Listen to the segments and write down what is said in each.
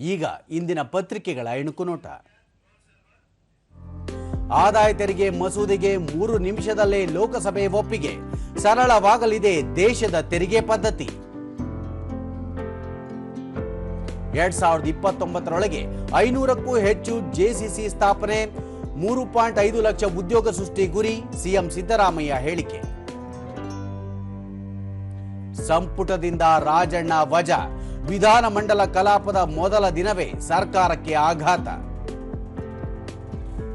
ಈಗ ಇಂದಿನ ಪತ್ರಿಕೆಗಳ ಇಣುಕು ನೋಟ ಆದಾಯ ತೆರಿಗೆ ಮಸೂದೆಗೆ ಮೂರು ನಿಮಿಷದಲ್ಲೇ ಲೋಕಸಭೆ ಒಪ್ಪಿಗೆ. ಸರಳವಾಗಲಿದೆ ದೇಶದ ತೆರಿಗೆ ಪದ್ಧತಿ. ಎರಡ್ ಸಾವಿರದ ಇಪ್ಪತ್ತೊಂಬತ್ತರೊಳಗೆ ಐನೂರಕ್ಕೂ ಹೆಚ್ಚು ಜೆಸಿಸಿ ಸ್ಥಾಪನೆ, ಮೂರು ಪಾಯಿಂಟ್ ಐದು ಲಕ್ಷ ಉದ್ಯೋಗ ಸೃಷ್ಟಿ ಗುರಿ, ಸಿಎಂ ಸಿದ್ದರಾಮಯ್ಯ ಹೇಳಿಕೆ. ಸಂಪುಟದಿಂದ ರಾಜಣ್ಣ ವಜ. ವಿಧಾನಮಂಡಲ ಕಲಾಪದ ಮೊದಲ ದಿನವೇ ಸರ್ಕಾರಕ್ಕೆ ಆಘಾತ.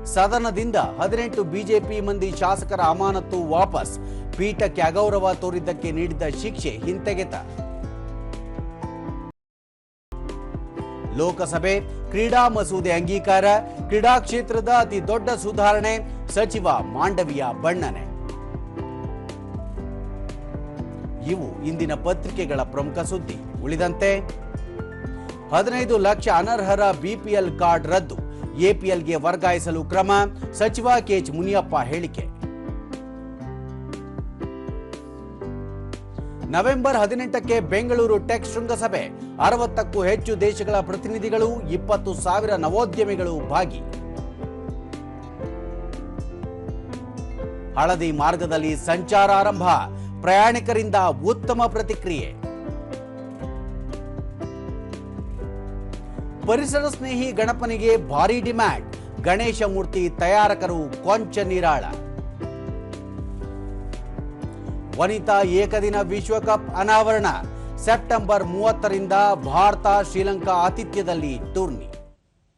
ಸದನದಿಂದ ಹದಿನೆಂಟು ಬಿಜೆಪಿ ಮಂದಿ ಶಾಸಕರ ಅಮಾನತು ವಾಪಸ್. ಪೀಠಕ್ಕೆ ಅಗೌರವ ತೋರಿದ್ದಕ್ಕೆ ನೀಡಿದ ಶಿಕ್ಷೆ ಹಿಂತೆಗೆತ. ಲೋಕಸಭೆ ಕ್ರೀಡಾ ಮಸೂದೆ ಅಂಗೀಕಾರ. ಕ್ರೀಡಾ ಕ್ಷೇತ್ರದ ಅತಿ ದೊಡ್ಡ ಸುಧಾರಣೆ. ಸಚಿವ ಮಾಂಡವಿಯ ಬಣ್ಣನೆ. ಇವು ಇಂದಿನ ಪತ್ರಿಕೆಗಳ ಪ್ರಮುಖ ಸುದ್ದಿ. ಉಳಿದಂತೆ, ಹದಿನೈದು ಲಕ್ಷ ಅನರ್ಹರ ಬಿಪಿಎಲ್ ಕಾರ್ಡ್ ರದ್ದು. ಎಪಿಎಲ್ಗೆ ವರ್ಗಾಯಿಸಲು ಕ್ರಮ, ಸಚಿವ ಕೆಎಚ್ ಮುನಿಯಪ್ಪ ಹೇಳಿಕೆ. ನವೆಂಬರ್ ಹದಿನೆಂಟಕ್ಕೆ ಬೆಂಗಳೂರು ಟೆಕ್ ಶೃಂಗಸಭೆ. ಅರವತ್ತಕ್ಕೂ ಹೆಚ್ಚು ದೇಶಗಳ ಪ್ರತಿನಿಧಿಗಳು, ಇಪ್ಪತ್ತು ಸಾವಿರ ನವೋದ್ಯಮಿಗಳು ಭಾಗಿ. ಹಳದಿ ಮಾರ್ಗದಲ್ಲಿ ಸಂಚಾರ ಆರಂಭ. ಪ್ರಯಾಣಿಕರಿಂದ ಉತ್ತಮ ಪ್ರತಿಕ್ರಿಯೆ. ಪರಿಸರ ಸ್ನೇಹಿ ಗಣಪನಿಗೆ ಭಾರಿ ಡಿಮ್ಯಾಂಡ್. ಗಣೇಶ ಮೂರ್ತಿ ತಯಾರಕರು ಕೊಂಚ ನಿರಾಳ. ವನಿತಾ ಏಕದಿನ ವಿಶ್ವಕಪ್ ಅನಾವರಣ. ಸೆಪ್ಟೆಂಬರ್ ಮೂವತ್ತರಿಂದ ಭಾರತ ಶ್ರೀಲಂಕಾ ಆತಿಥ್ಯದಲ್ಲಿ ಟೂರ್ನಿ.